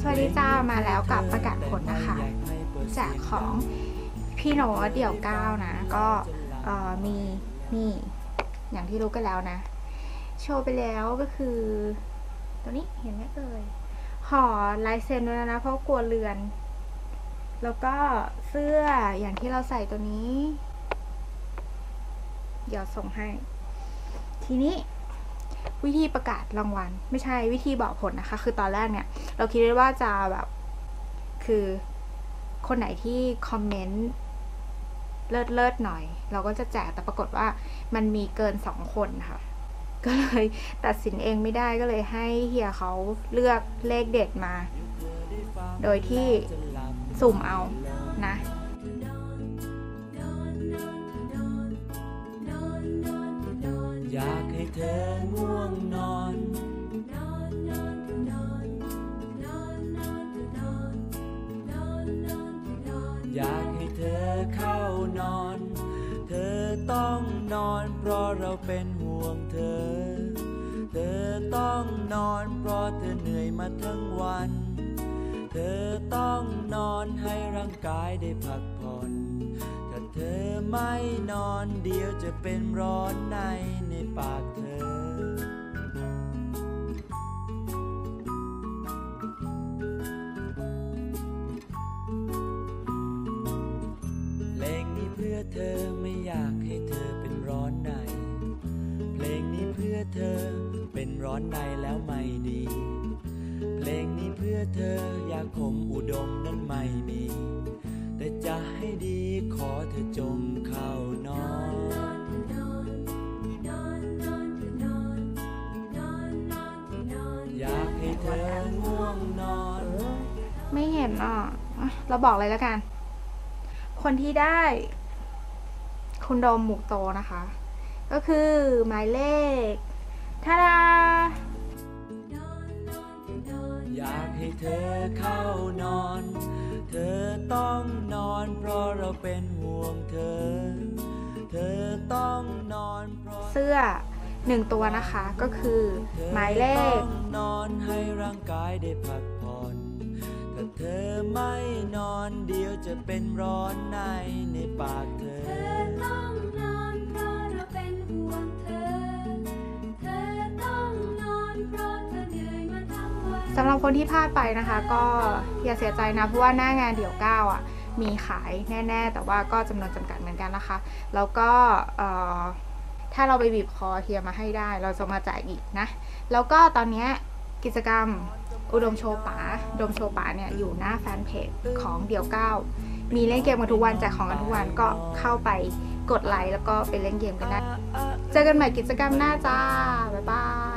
สวัสดีจ้ามาแล้วกับประกาศผลนะคะไม่อยากให้เปิดเสียจากของพี่โน้ตเดี่ยวก้าวนะ ก็มีนี่อย่างที่รู้กันแล้วนะ โชว์ไปแล้วก็คือ ตัวนี้เห็นไหมเอ่ยห่อลายเซ็นด้วยนะเพราะกลัวเลือน แล้วก็เสื้ออย่างที่เราใส่ตัวนี้ เดี๋ยวส่งให้ ทีนี้ วิธีประกาศรางวัล ไม่ใช่วิธีบอกผลนะคะ คือตอนแรกเนี่ย เราคิดว่าจะแบบคือคนไหนที่คอมเมนต์เลิศเลิศๆหน่อย เราก็จะแจกแต่ปรากฏว่ามันมีเกินสองคนค่ะก็เลยตัดสินเองไม่ได้ก็เลยให้เฮียเขาเลือกเลขเด็ดมา โดยที่สุ่มเอานะ อยากให้เธอเข้านอน เธอต้องนอนเพราะเราเป็นห่วงเธอ เธอต้องนอนเพราะเธอเหนื่อยมาทั้งวัน เธอต้องนอนให้ร่างกายได้พักผ่อน ถ้าเธอไม่นอนเดี๋ยวจะเป็นร้อนในในปาก เธอไม่อยากให้เธอเป็นร้อนใน เพลงนี้เพื่อเธอเป็นร้อนในแล้วไม่ดี เพลงนี้เพื่อเธออยากคมอุดมนั้นไม่มี แต่จะให้ดีขอเธอจงเข้านอนอยากให้เธอง่วงนอน ไม่เห็นอะเราบอกเลยแล้วกัน คนที่ได้ คุณโดมหมูโตนะคะ ก็คือหมายเลขทาดาอยากให้เธอเข้านอน เธอต้องนอนเพราะเราเป็นห่วงเธอ เธอต้องนอนเพราะเสื้อหนึ่งตัวนะคะก็คือหมายเลขต้องนอนให้ร่างกายได้พักผ่อนถ้าเธอไม่นอนเดี๋ยวจะเป็นร้อนในในปากเธอ สำหรับคนที่พลาดไปนะคะ ก็อย่าเสียใจนะ เพราะว่าหน้างานเดี่ยวก้าวอะมีขายแน่ๆ แต่ว่าก็จำนวนจำกัดเหมือนกันนะคะ แล้วก็ถ้าเราไปบีบคอเฮียมาให้ได้ เราจะมาจ่ายอีกนะ แล้วก็ตอนนี้กิจกรรมอุดมโชว์ป๋าอุดมโชว์ป๋าเนี่ยอยู่หน้าแฟนเพจของเดี่ยวก้าวมีเล่นเกมกันทุกวันแจกของกันทุกวันก็เข้าไปกดไลค์แล้วก็ไปเล่นเกมกันได้ เจอกันใหม่กิจกรรมหน้าจ้า บ๊ายบาย